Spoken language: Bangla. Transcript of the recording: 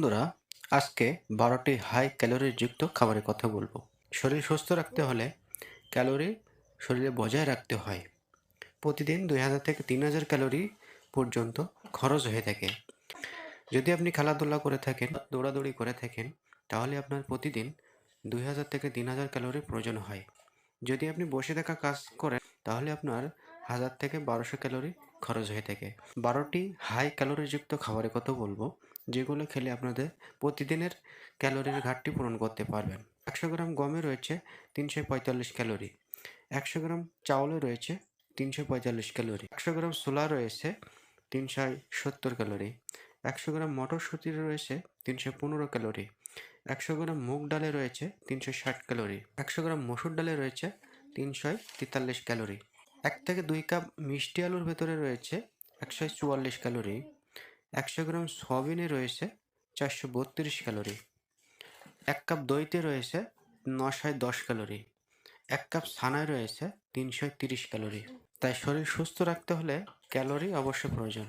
বন্ধুরা, আজকে বারোটি হাই ক্যালোরি যুক্ত খাবারের কথা বলব। শরীর সুস্থ রাখতে হলে ক্যালোরি শরীরে বজায় রাখতে হয়। প্রতিদিন দুই হাজার থেকে তিন হাজার ক্যালোরি পর্যন্ত খরচ হয়ে থাকে। যদি আপনি খেলাধুলা করে থাকেন দৌড়াদৌড়ি করে থাকেন, তাহলে আপনার প্রতিদিন দুই হাজার থেকে তিন হাজার ক্যালোরি প্রয়োজন হয়। যদি আপনি বসে থাকা কাজ করেন, তাহলে আপনার হাজার থেকে বারোশো ক্যালোরি খরচ হয়ে থাকে। বারোটি হাই ক্যালোরিযুক্ত খাবারের কথা বলব। যেগুলো খেলে আপনাদের প্রতিদিনের ক্যালোরির ঘাটতি পূরণ করতে পারবেন। একশো গ্রাম গমে রয়েছে তিনশো পঁয়তাল্লিশ ক্যালোরি। একশো গ্রাম চাউলে রয়েছে তিনশো পঁয়তাল্লিশ ক্যালোরি। একশো গ্রাম সোলা রয়েছে তিনশো সত্তর ক্যালোরি। একশো গ্রাম মটরশুঁটি রয়েছে তিনশো পনেরো ক্যালোরি। একশো গ্রাম মুগ ডালে রয়েছে তিনশো ষাট ক্যালোরি। একশো গ্রাম মসুর ডালে রয়েছে তিনশো তেতাল্লিশ ক্যালোরি। এক থেকে দুই কাপ মিষ্টি আলুর ভেতরে রয়েছে একশো চুয়াল্লিশ ক্যালোরি। একশো গ্রাম সয়াবিনে রয়েছে, চারশো বত্রিশ ক্যালোরি। এক কাপ দইতে রয়েছে নশায় দশ ক্যালোরি। এক কাপ ছানায় রয়েছে তিনশো তিরিশ ক্যালোরি। তাই শরীর সুস্থ রাখতে হলে ক্যালোরি অবশ্য প্রয়োজন।